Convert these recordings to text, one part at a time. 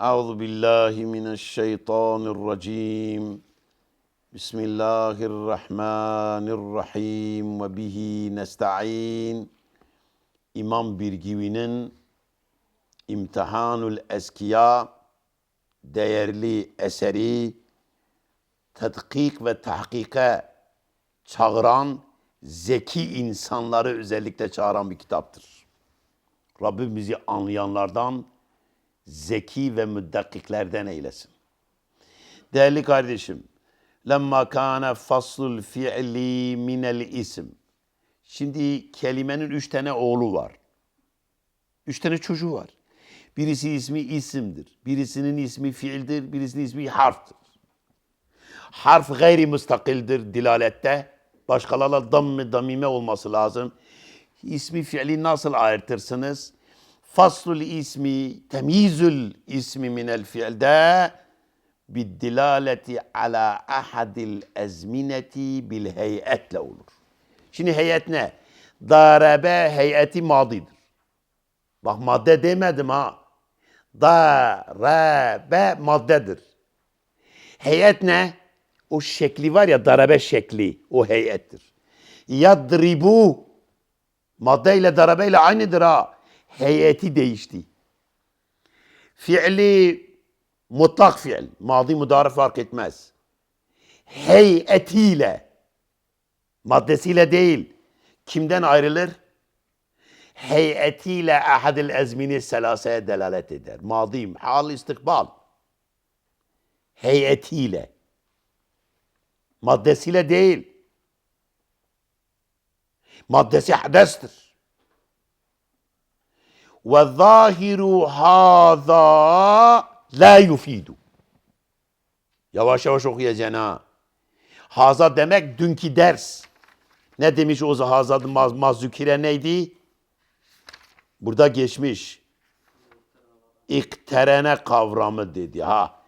أعوذ بالله من الشيطان الرجيم بسم الله الرحمن الرحيم وبه نستعين İmam Birgivi'nin İmtihanul Eskiya değerli eseri tetkik ve tahkike çağıran zeki insanları özellikle çağıran bir kitaptır. Rabbim bizi anlayanlardan, zeki ve müddakiklerden eylesin. Değerli kardeşim, lemma kana faslul fi'li minel isim. Şimdi kelimenin üç tane oğlu var. Üç tane çocuğu var. Birisi ismi isimdir. Birisinin ismi fiildir. Birisinin ismi harftir. Harf gayri müstakildir dilalette. Başkalarla damme damime olması lazım. İsmi fiili nasıl ayırtırsınız? Faslul ismi, temyizül ismi minel fiilde biddilaleti ala ahadil ezmineti bil heyetle olur. Şimdi heyet ne? Darebe heyeti madidir. Bak madde demedim ha. Darebe maddedir. Heyet ne? O şekli var ya darabe şekli. O heyettir. Yadribu madde ile darabe ile aynıdır ha. Heyeti değişti. Fiili mutlak fiil. Madi mudari fark etmez. Heyetiyle maddesiyle değil. Kimden ayrılır? Heyetiyle ahadil ezmini selaseye delalet eder. Madim, hal, istikbal. Heyetiyle. Maddesiyle değil. Maddesi hadestir. Ve zahiru haza la yufidu. Yavaş yavaş okuyacaksın ha. Haza demek dünkü ders. Ne demiş o Hazad Maz Mazükire neydi? Burada geçmiş. İkterene kavramı dedi ha.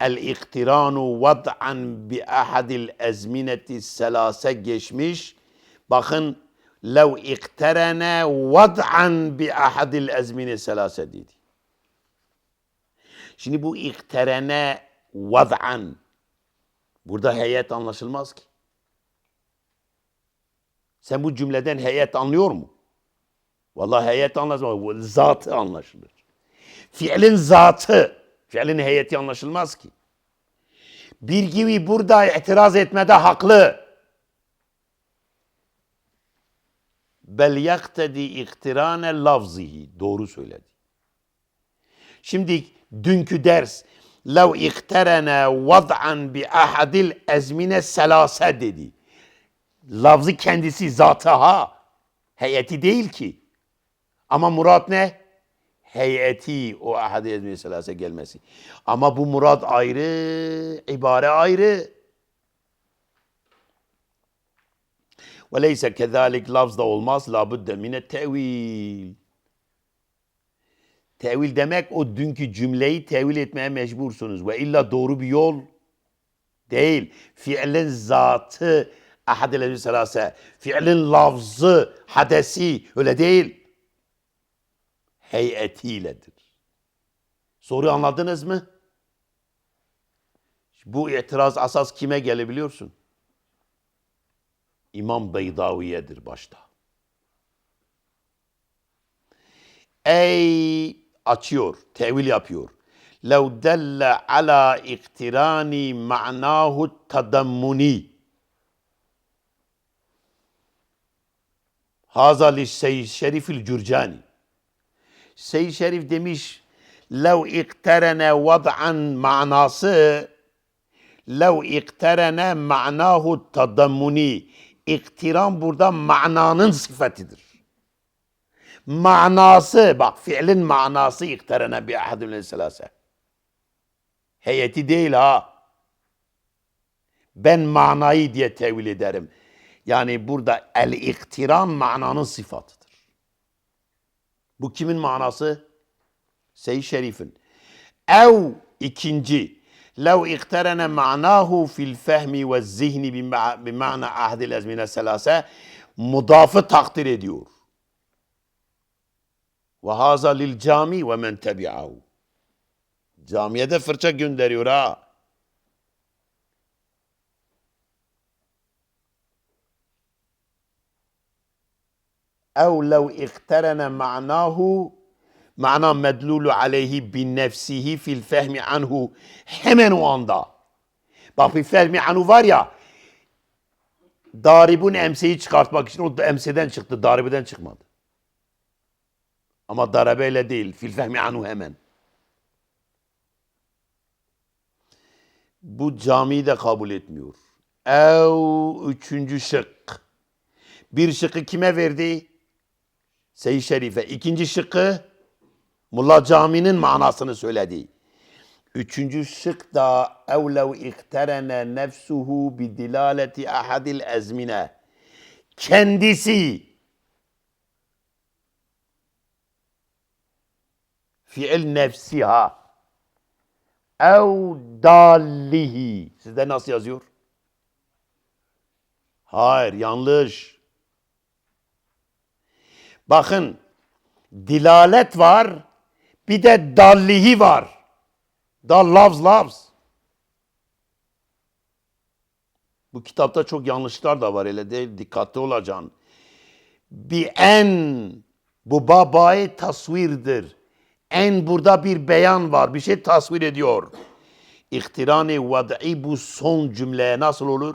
El iktiranu vad'an bi ahadil ezmineti selase geçmiş. Bakın ikterene vad'an bi ahadil ezmine selase dedi. Şimdi bu ikterene vad'an burada heyet anlaşılmaz ki. Sen bu cümleden heyet anlıyor mu? Vallahi heyet anlaşılmaz. Zatı anlaşılır. Fiilin zatı, fiilin heyeti anlaşılmaz ki. Bir gibi burada itiraz etmede haklı. Bel yaktedi iktirane lafzihi. Doğru söyledi. Şimdi dünkü ders lev ikterene vad'an bi ahadil ezmine selase dedi. Lafzı kendisi zatı ha. Heyeti değil ki. Ama murat ne? Heyeti o ahad ezmi selase gelmesi. Ama bu murad ayrı, ibare ayrı. Ve leyse kezalik lafz da olmaz. La budde mine tevil. Tevil demek o dünkü cümleyi tevil etmeye mecbursunuz. Ve illa doğru bir yol değil. Fiilin zatı ahad ile selase. Fiilin lafzı, hadesi öyle değil. Heyetiyledir. Soruyu anladınız mı? Bu itiraz asas kime gelebiliyorsun? İmam Beydaviye'dir başta. Ey açıyor, tevil yapıyor. Lev delle ala iktirani ma'nahu tadammuni. Hazali Seyyid Şerifil Cürcani. Seyyid Şerif demiş, lev ikterene vad'an manası lev ikterene ma'nahu tadammuni İktiran burada mananın sıfatidir. Manası, bak fiilin manası ikterene bi ahadun selase. Heyeti değil ha. Ben manayı diye tevil ederim. Yani burada el iktiran mananın sıfatıdır. Bu kimin manası? Seyyid Şerif'in. Ev ikinci. لو اقترن معناه في الفهم والذهن بمعنى أحد الأزمنة الثلاثة مضاف تقدير ديور وهذا للجامي ومن تبعه جامية ده tebi'ahu. Camiye أو لو اقترن معناه Mana medlulu aleyhi bin nefsihi fil fehmi anhu. Hemen o anda. Bak bir fehmi anhu var ya. Daribun emseyi çıkartmak için o da emseden çıktı. Daribeden çıkmadı. Ama darabeyle değil. Fil fehmi anhu hemen. Bu camiyi de kabul etmiyor. Ev üçüncü şık. Bir şıkı kime verdi? Seyyid Şerif'e. İkinci şıkkı Mulla Cami'nin manasını söyledi. Üçüncü şık da evlev ikterene nefsuhu bi dilaleti ahadil ezmine. Kendisi fiil nefsiha ev dallihi. Sizde nasıl yazıyor? Hayır, yanlış. Bakın, dilalet var, bir de dallihi var. Dal loves loves. Bu kitapta çok yanlışlar da var öyle değil. Dikkatli olacaksın. Bir en bu babayı tasvirdir. En burada bir beyan var. Bir şey tasvir ediyor. İhtirani vad'i bu son cümleye nasıl olur?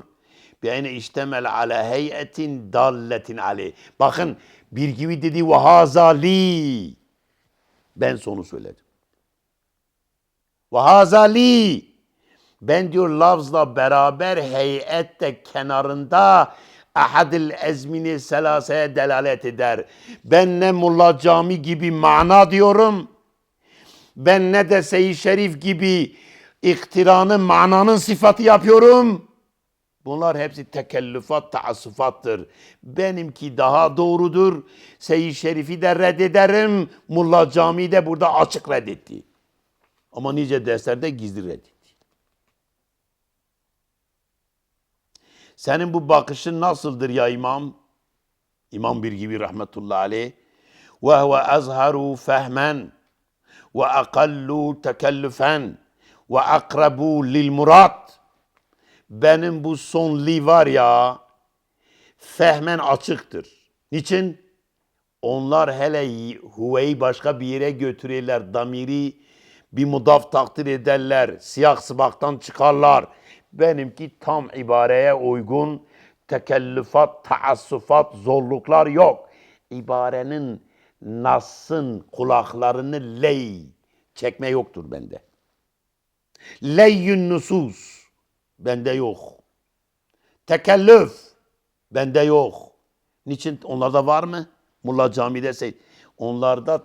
Bi ene iştemel ala heyetin dalletin aleyh. Bakın bir gibi dedi ve hazali. Ben sonu söyledim. Ve hazali. Ben diyor lafzla beraber heyette kenarında ahadil ezmini selaseye delalet eder. Ben ne Mulla Cami gibi mana diyorum. Ben ne de Seyyid Şerif gibi iktiranın mananın sıfatı yapıyorum. Bunlar hepsi tekellüfat, taassufattır. Benimki daha doğrudur. Seyyid Şerif'i de reddederim. Mulla Cami de burada açık reddetti. Ama nice derslerde gizli reddetti. Senin bu bakışın nasıldır ya imam? İmam bir gibi rahmetullahi aleyh. Ve huve azharu fehmen ve akallu tekellüfen ve akrabu lil murat. Benim bu son li var ya fehmen açıktır. Niçin? Onlar hele huveyi başka bir yere götürürler. Damiri bir mudaf takdir ederler. Siyah sıbaktan çıkarlar. Benimki tam ibareye uygun tekellüfat, taassufat, zorluklar yok. İbarenin Nas'ın kulaklarını ley çekme yoktur bende. Leyyün nusus bende yok. Tekellüf bende yok. Niçin? Onlarda var mı? Mulla Cami'de say. Onlarda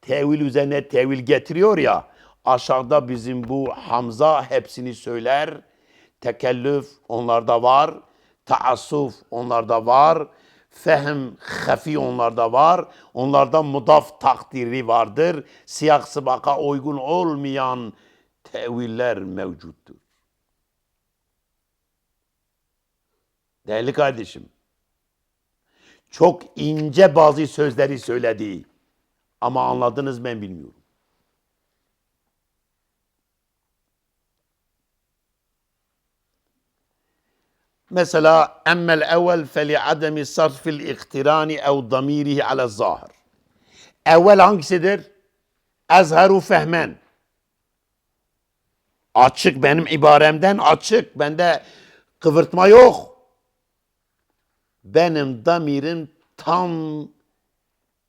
tevil üzerine tevil getiriyor ya. Aşağıda bizim bu Hamza hepsini söyler. Tekellüf onlarda var. Taassuf onlarda var. Fehm hafi onlarda var. Onlarda mudaf takdiri vardır. Siyah sıbaka uygun olmayan teviller mevcuttur. Değerli kardeşim, çok ince bazı sözleri söyledi. Ama anladınız ben bilmiyorum. Mesela emmel evvel feli ademi sarfil iktirani ev damirihi ala zahir. Evvel hangisidir? Ezheru fehmen. Açık benim ibaremden açık. Bende kıvırtma yok. Benim damirim tam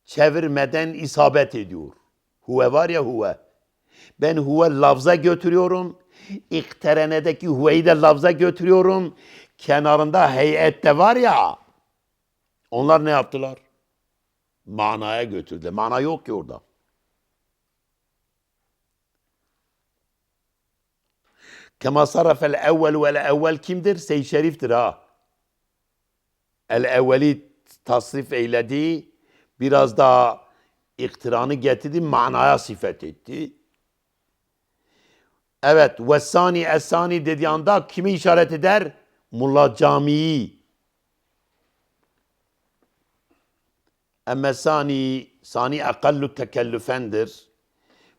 çevirmeden isabet ediyor. Huve var ya huve. Ben huve lafza götürüyorum. İkterenedeki huveyi de lafza götürüyorum. Kenarında heyette var ya. Onlar ne yaptılar? Manaya götürdüler. Mana yok ki orada. Kema sarafel evvel vel evvel kimdir? Seyyid Şerif'tir ha El evveli tasrif eyledi. Biraz daha iktiranı getirdi. Manaya sifet etti. Evet. Ve sani esani dediği anda kimi işaret eder? Mulla Camii. Emme sani, sani akallu tekellüfendir.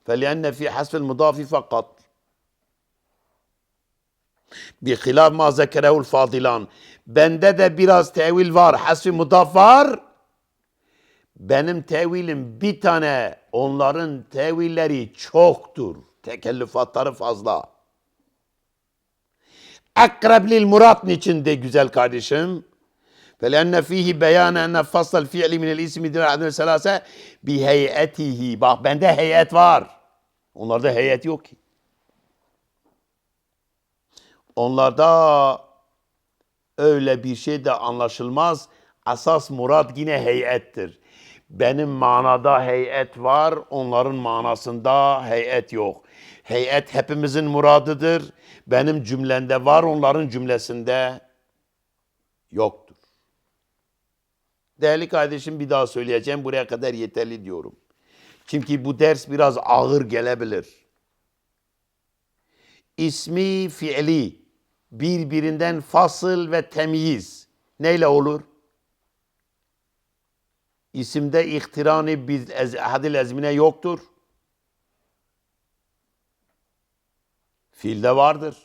فَلِأَنَّ فِي حَسْفِ الْمُضَافِ فَقَطْ بِخِلَافِ مَا ذَكَرَهُ الْفَاضِلَانِ Bende de biraz tevil var. Hasfi mudaf var. Benim tevilim bir tane. Onların tevilleri çoktur. Tekellüfatları fazla. Akrab lil murat niçin de güzel kardeşim? فَلَأَنَّ ف۪يهِ بَيَانَ اَنَّ فَصَّ الْفِعْلِ مِنَ الْاِسْمِ دِنَ عَدْنَ السَّلَاسَ بِهَيْئَتِهِ Bak bende heyet var. Onlarda heyet yok ki. Onlarda öyle bir şey de anlaşılmaz. Asas murad yine heyettir. Benim manada heyet var, onların manasında heyet yok. Heyet hepimizin muradıdır. Benim cümlemde var, onların cümlesinde yoktur. Değerli kardeşim bir daha söyleyeceğim. Buraya kadar yeterli diyorum. Çünkü bu ders biraz ağır gelebilir. İsmi fiili birbirinden fasıl ve temyiz neyle olur? İsimde ihtirani bir ez- hadil ezmine yoktur. Fiilde vardır.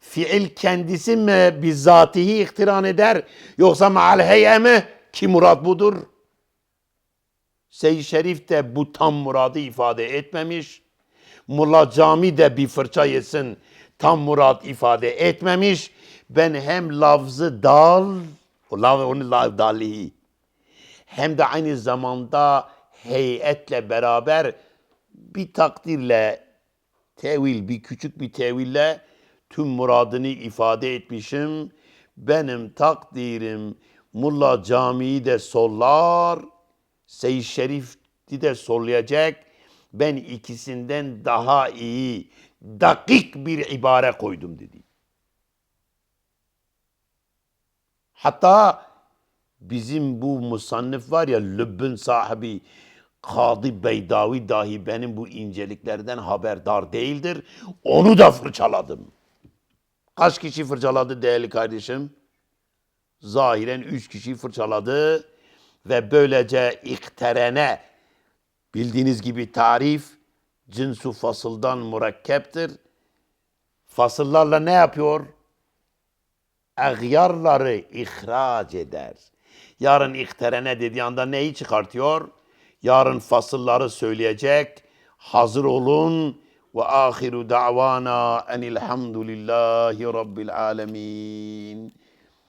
Fiil kendisi mi bizzatihi ihtiran eder yoksa maal heyye mi ki murad budur? Seyyid Şerif de bu tam muradı ifade etmemiş. Mulla Cami de bir fırça yesin tam murad ifade etmemiş. Ben hem lafzı dal, lav, onu lav dalihi, hem de aynı zamanda heyetle beraber bir takdirle tevil, bir küçük bir teville tüm muradını ifade etmişim. Benim takdirim Mulla Camii'yi de sollar, Seyyid Şerif'i de sollayacak. Ben ikisinden daha iyi, dakik bir ibare koydum dedi. Hatta bizim bu musannif var ya Lübbün sahibi Kadı Beydavi dahi benim bu inceliklerden haberdar değildir. Onu da fırçaladım. Kaç kişi fırçaladı değerli kardeşim? Zahiren üç kişi fırçaladı ve böylece ikterene bildiğiniz gibi tarif cinsu fasıldan mürekkeptir. Fasıllarla ne yapıyor? Agyarları ihraç eder. Yarın ikterene dediği anda neyi çıkartıyor? Yarın fasılları söyleyecek. Hazır olun. Ve ahiru da'vana enilhamdülillahi rabbil alemin.